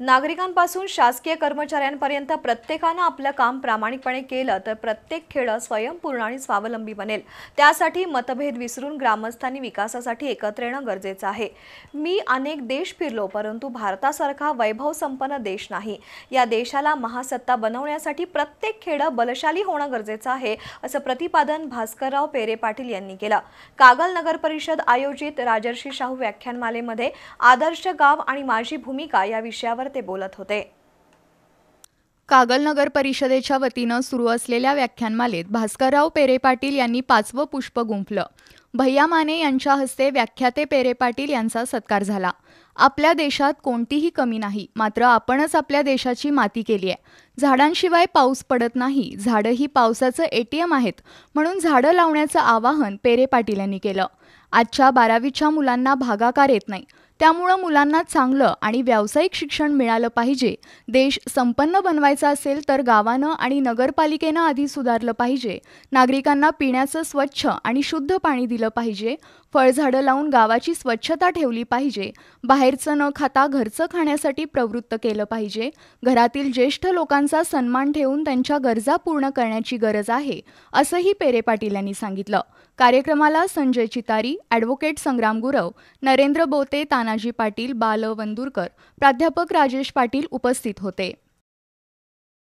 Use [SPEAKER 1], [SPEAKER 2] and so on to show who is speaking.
[SPEAKER 1] नागरिकांपासून शासकीय कर्मचाऱ्यांपर्यंत प्रत्येकानं आपलं काम प्रामाणिकपणे केलं तर प्रत्येक खेडं स्वयंपूर्ण आणि स्वावलंबी बनेल. त्यासाठी मतभेद विसरून ग्रामस्थांनी विकासासाठी एकत्र येणं गरजेचं आहे. मी अनेक देश फिरलो परंतु भारतासारखा वैभव संपन्न देश नाही. या देशाला महासत्ता बनवण्यासाठी प्रत्येक खेडं बलशाली होणं गरजेचं आहे असं प्रतिपादन भास्करराव पेरे पाटील यांनी केलं. कागल नगर परिषद आयोजित राजर्षी शाहू व्याख्यानमालेमध्ये आदर्श गाव आणि माझी भूमिका या विषयावर ते बोलत होते.
[SPEAKER 2] कागल नगर परिषदेच्या वतीनं सुरू असलेल्या व्याख्यानमालेत भास्करराव पेरे पाटील यांनी पाचवं पुष्प गुंफलं. भैया माने यांच्या हस्ते व्याख्याते पेरे पाटील यांचा सत्कार झाला. आपल्या देशात कोणतीही कमी नाही मात्र आपणच आपल्या देशाची माती केली आहे झाडांशिवाय पाऊस पडत नाही झाडं ही पावसाचं एटीएम आहेत म्हणून झाडं लावण्याचं आवाहन पेरे पाटील यांनी केलं. आजच्या बारावीच्या मुलांना भागाकार येत नाही त्यामुळं मुलांना चांगलं आणि व्यावसायिक शिक्षण मिळालं पाहिजे. देश संपन्न बनवायचा असेल तर गावानं आणि नगरपालिकेनं आधी सुधारलं पाहिजे. नागरिकांना पिण्याचं स्वच्छ आणि शुद्ध पाणी दिलं पाहिजे. फळझाडं लावून गावाची स्वच्छता ठेवली पाहिजे. बाहेरचं न खाता घरचं खाण्यासाठी प्रवृत्त केलं पाहिजे. घरातील ज्येष्ठ लोकांचा सन्मान ठेवून त्यांच्या गरजा पूर्ण करण्याची गरज आहे असंही पेरे पाटील यांनी सांगितलं. कार्यक्रमाला संजय चितारी ॲडव्होकेट संग्राम गुरव नरेंद्र बोते ताना तानाजी पाटील बाल वंदुरकर प्राध्यापक राजेश पाटील उपस्थित होते.